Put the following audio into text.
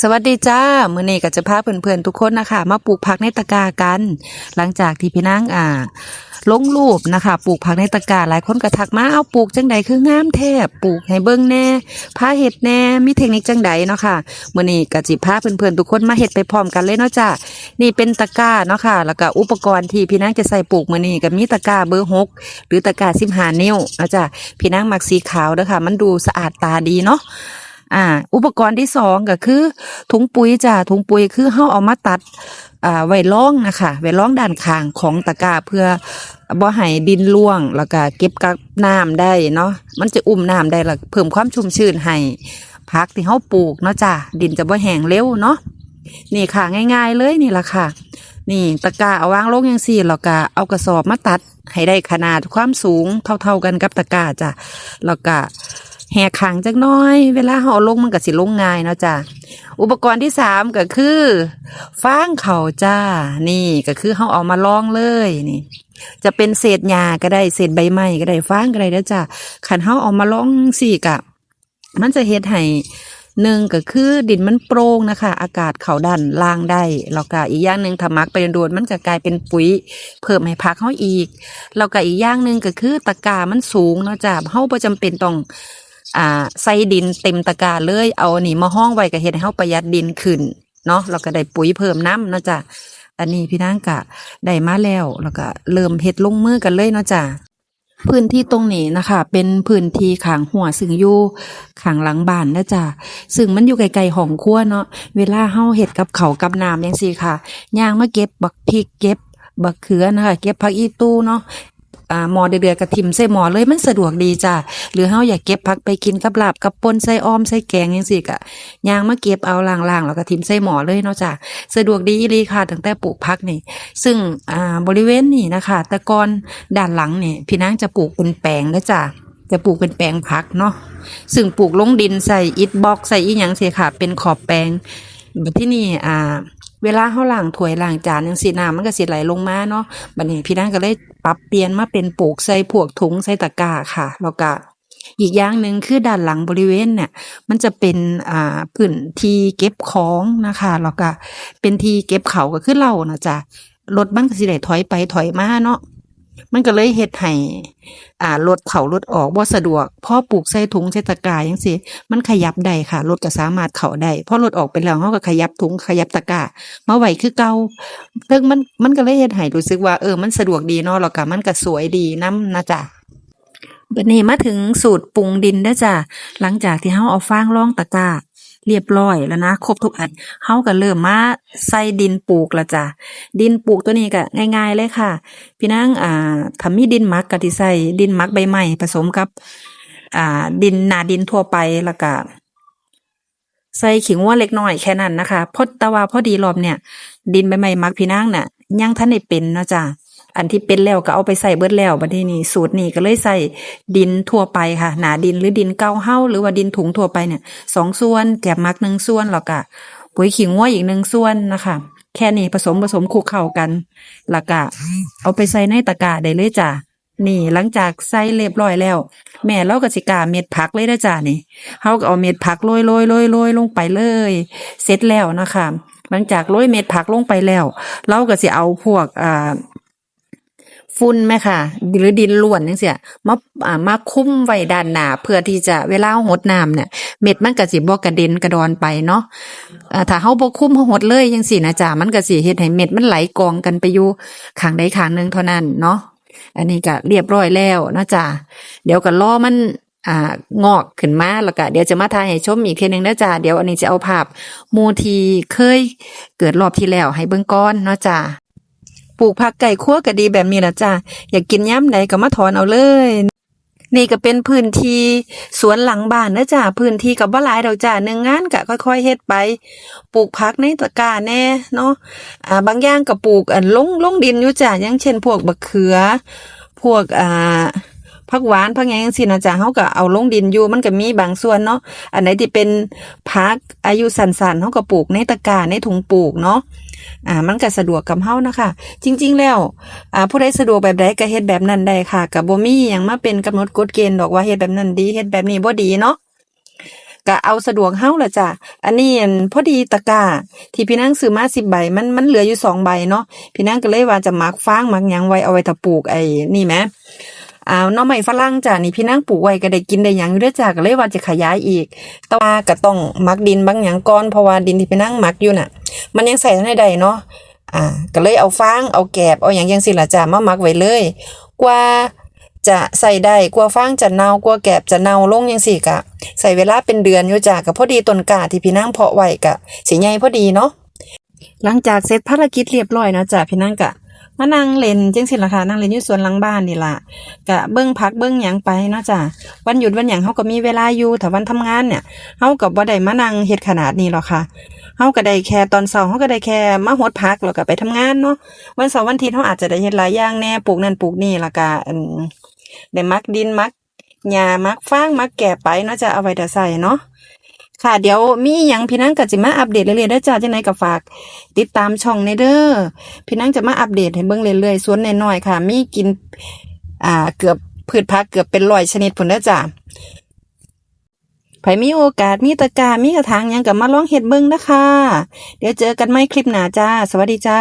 สวัสดีจ้า มื้อนี้ก็จะพาเพื่อนๆทุกคนนะคะ มาปลูกผักในตะกร้ากัน หลังจากที่พี่นางอ่าลงรูปนะคะ ปลูกผักในตะกร้าหลายคนก็ทักมาเอาปลูกจังใดคืองามแทบปลูกให้เบิ่งแน่พาเฮ็ดแน่มีเทคนิคจังใดเนาะค่ะมื้อนี้ก็สิพาเพื่อนๆทุกคนมาเฮ็ดไปพร้อมกันเลยเนาะจ้านี่เป็นตะกร้าเนาะค่ะ แล้วก็อุปกรณ์ที่พี่นางจะใส่ปลูกมื้อนี้ก็มีตะกร้าเบอร์หกหรือตะกร้า15นิ้วเนาะจ้าพี่นางมักสีขาวเด้อค่ะ มันดูสะอาดตาดีเนาะ อ่า อุปกรณ์ที่สองก็คือ ถุงปุ๋ยจ้ะถุงปุ๋ยคือเฮาเอามาตัดอ่าไว้ร่องนะคะไว้ร่องด้านข้างของตะกร้าเพื่อบ่ให้ดินร่วงแล้วก็เก็บกักน้ำได้เนาะมันจะอุ้มน้ำได้ล้วเพิ่มความชุ่มชื้นให้ผักที่เฮาปลูกเนาะจ้ะดินจะบ่แห้งเร็วเนาะนี่ค่ะง่าย ๆ เลยนี่ล่ะค่ะ นี่ตะกร้าเอาวางลงอย่างสี่แล้วก็เอากระสอบมาตัดให้ได้ขนาดความสูงเท่า ๆกันกับตะกร้าจ้ะแล้วก็ แหกขางจักน้อย เวลาเขาเอลงมันก็สิลงง่ายเนาะจ้ะอุปกรณ์ที่สามก็คือฟางเขาจ้า นี่ก็คือเขาเอามาลองเลยนี่ จะเป็นเศษหญ้าก็ได้เศษใบไม้ก็ได้ฟางก็ได้เด้อจ้ะขันเขาเอามาลองสี่กะ มันจะเฮ็ดให้หนึ่งก็คือดินมันโปร่งนะคะ อากาศเขาดันล่างได้แล้วก็อีกอย่างหนึ่งถ้ามักไปโดนมันจะกลายเป็นปุ๋ย เพิ่มให้พักเขาอีกแล้วก็อีกอย่างหนึ่งก็คือตะกร้ามันสูงเนาะจ้ะเขาประจำเป็นต้อง อ่าใส่ดินเต็มตะกร้าเลยเอาอันนี้มาห้องไว้ก็เฮ็ดให้เขาประหยัดดินขึ้นเนาะแล้วก็ได้ปุ๋ยเพิ่มน้ำเนาะจ้ะอันนี้พี่นางกะได้มาแล้วแล้วก็เริ่มเฮ็ดลงมือกันเลยเนาะจ้ะพื้นที่ตรงนี้นะคะ เป็นพื้นที่ขางหัวซึ่งอยู่ขางหลังบ้านนะจ๊ะซึ่งมันอยู่ไกลๆห้องครัวเนาะเวลาเฮาเฮ็ดกับเขากับน้ำจังซี่ค่ะย่างมาเก็บบักพริกเก็บบักเขือนะคะ เก็บผักอีตู้เนาะ อ่าหมอเดือดๆกระทิมใส่หมอเลยมันสะดวกดีจ้ะหรือเฮาอยากเก็บผักไปกินกับลาบกับปนใส่อ้อมใส่แกงจังซี่ก็ย่างมาเก็บเอาล่างๆแล้วก็ทิมใส่หมอเลยเนาะจ้ะสะดวกดีอีลีค่ะตั้งแต่ปลูกผักนี่ ซึ่งอ่าบริเวณนี่นะคะต่ก่อนด้านหลังเนี่ยพี่นางจะปลูกเป็นแปลงนะจ้ะจะปลูกเป็นแปลงผักเนาะซึ่งปลูกลงดินใส่อิฐบล็อกใส่อีหยังเสียค่ะเป็นขอบแปลงแบบที่นี่อ่า เวลาเขาล้างถ้วยล้างจานยังสีน้ำมันก็สิไหลลงมาเนาะบัดนี้พี่นางก็เลยปรับเปลี่ยนมาเป็นปลูกใส่พวกถุงใส่ตะกร้าค่ะแล้วก็อีกอย่างหนึ่งคือด้านหลังบริเวณเนี่ยมันจะเป็นอ่าพื้นที่เก็บของนะคะแล้วก็เป็นที่เก็บเขาก็คือเรานะจ๊ะรถมันก็สิได้ถอยไปถอยมาเนาะ มันก็เลยเฮ็ดให้อ่ารถเขารถออกบ่สะดวกพอปลูกใส่ถุงใส่ตะกร้าจังซี่มันขยับได้ค่ะรถก็สามารถเข้าได้พอรถออกไปแล้วเฮาก็ขยับถุงขยับตะกร้ามาไว้คือเก่าซึ่งมันมันก็เลยเฮ็ดให้รู้สึกว่าเออมันสะดวกดีเนาะแล้วก็มันก็สวยดีนํนะจ๊ะบัดนี้มาถึงสูตรปรุงดินแล้วจ้ะหลังจากที่เฮาเอาฟางรองตะกร้า เรียบร้อยแล้วนะครบทุกอันเฮาก็เริ่มมาใส่ดินปลูกละจ้ะดินปลูกตัวนี้ก็ง่าย ๆ เลยค่ะ พี่นางอ่าถ้ามีดินมักก็สิใส่ดินมักใบไม้ผสมกับ อ่า ดินหนาดินทั่วไปแล้วก็ใส่ขิงว่าเล็กน้อยแค่นั้นนะคะพราะแต่ว่าพอดีรอบเนี่ย ดินใบไม้มักพี่นางน่ะยังทันได้เป็นเนาะจ้ะ อันที่เป็นแล้วก็เอาไปใส่เบิดแล้วบัดนี้นี่สูตรนี้ก็เลยใส่ดินทั่วไปค่ะ หนาดินหรือดินเก้าเฮ้าหรือว่าดินถุงทั่วไปเนี่ยสองส่วนแกบมักหนึ่งส่วนแล้วก็ปุ๋ยขิงว่าอีกหนึ่งส่วนนะคะ แค่นี้ผสมผสมคลุกเข้ากันแล้วก็เอาไปใส่ในตะกร้าได้เลยจ้ะนี่หลังจากใส่เรียบร้อยแล้ว แม่เรากสิกาเม็ดผักเลยนะจ้ะนี่เฮาก็เอาเม็ดผักโรยโรยโรยโรยลงไปเลย เสร็จแล้วนะคะ หลังจากโรยเม็ดผักลงไปแล้ว เราก็สิเอาพวกอ่า ฝุ่นไหมค่ะหรือดินล้วนจังซี่มาอ่ามาคุ้มไว้ด้านหนาเพื่อที่จะเวลาหดน้ำเนี่ย เม็ดมันก็สิบ่กระเด็นกระดอนไปเนาะอ่าถ้าเฮาบ่คุ้มเฮาหดเลยจังซี่นะจ๊ะมันก็สิเฮ็ดให้เม็ดมันไหลกองกันไปอยู่ข้างใดข้างหนึ่งเท่านั้นเนาะอันนี้ก็เรียบร้อยแล้วนะจ๊ะเดี๋ยวก็รอมันอ่างอกขึ้นมาแล้วก็เดี๋ยวจะมาถ่ายให้ชมอีกทีหนึงนะจ๊ะเดี๋ยวอันนี้จะเอาภาพมูทีเคยเกิดรอบที่แล้วให้เบิ่งก่อนเนาะจ้ะ ปลูกผักไก่คั่วก็ดีแบบนี้ละจ้าอยากกินย่ำใดก็มาถอนเอาเลย นี่ก็เป็นพื้นที่สวนหลังบ้านนะจ้าพื้นที่กับบ่หลายดอกจ้าหนึ่งงานก็ค่อย ๆเฮ็ดไปปลูกผักในตะกร้าแน่เนาะอ่าบางอย่างก็ปลูกอันลงลงดินอยู่จ้าอย่างเช่น พวกบักเขือ พวกอ่าผักหวานผักหยังจังซี่นะจ้าเฮาก็เอาลงดินอยู่มันก็มีบางส่วนเนาะอันไหนที่เป็นผักอายุสั้นๆเฮาก็ปลูกในตะกร้าในถุงปลูกเนาะ อ่ามันก็สะดวกกับเฮานะคะ จริง ๆ แล้วอ่าผู้ใดสะดวกแบบใดก็เฮ็ดแบบนั้นได้ค่ะกับบ่มีหยังมาเป็นกำหนดกฎเกณฑ์ดอกว่าเฮ็ดแบบนั้นดีเฮ็ดแบบนี้บ่ดีเนาะก็เอาสะดวกเฮาล่ะจ้ะ อันนี้อันพอดีตะกาที่พี่นางซื้อมา10ใบมันมันเหลืออยู่2ใบเนาะพี่นางก็เลยว่าจะมักฟางมักหยังไว้เอาไว้ถ้าปลูกไอ้นี่แหมอ้าวน่อไม้ฝรั่งจ้ะนี่พี่นางปลูกไว้ก็ได้กินได้หยังอยู่ด้อจ้ะก็เลยว่าจะขยายอีกแต่ว่าก็ต้องมักดินบางหยังก่อนเพราะว่าดินที่พี่นางมักอยู่น่ะ มันยังใส่ทันได้เนาะอ่า ก็เลยเอาฟางเอาแกบเอาหยังจังซี่ล่ะจ้ะมามักไว้เลย กว่าจะใส่ได้กว่าฟางจะเน่ากว่าแกบจะเน่าลงจังซี่ก็ใส่เวลาเป็นเดือนอยู่จ้ะก็พอดีต้นกาที่พี่นางเพาะไว้ก็สิใหญ่พอดีเนาะหลังจากเสร็จภารกิจเรียบร้อยนะจ้ะพี่นางก็มานั่งเล่นจังซี่ล่ะค่ะนั่งเล่นอยู่สวนหลังบ้านนี่ล่ะก็เบิ่งพักเบิ่งหยังไปเนาะจ้ะวันหยุดวันหยังเฮาก็มีเวลาอยู่แต่วันทำงานเนี่ยเฮาก็บ่ได้มานั่งเฮ็ดขนาดนี้หรอกค่ะ เฮาก็ได้แค่ตอนเช้าเฮาก็ได้แค่มาหดพักแล้วก็ไปทำงานเนาะวันเสาร์วันอาทิตย์เฮาอาจจะได้เฮ็ดหลายอย่างแน่ปลูกนั่นปลูกนี่แล้วก็ได้มักดินมักหญ้ามักฟางมักแก่ไปเนาะจะเอาไว้แต่ใส่เนาะค่ะเดี๋ยวมีอหยังพี่นังก็จะมาอัปเดตเรื่อยๆได้อจ้าจังไหนก็ฝาก ติดตามช่องในเด้อพี่นังจะมาอัปเดตให้เบิ่งเรื่อยๆสวนน้อยๆค่ะ มีกิน อ่าเกือบพืชผักเกือบเป็นร้อยชนิดพุ่นเด้อจ้า ไผมีโอกาสมีตะกร้ามีกระถางยังกับมาลองเห็ดเบิ่งนะคะ เดี๋ยวเจอกันใหม่คลิปหน้าจ้า สวัสดีจ้า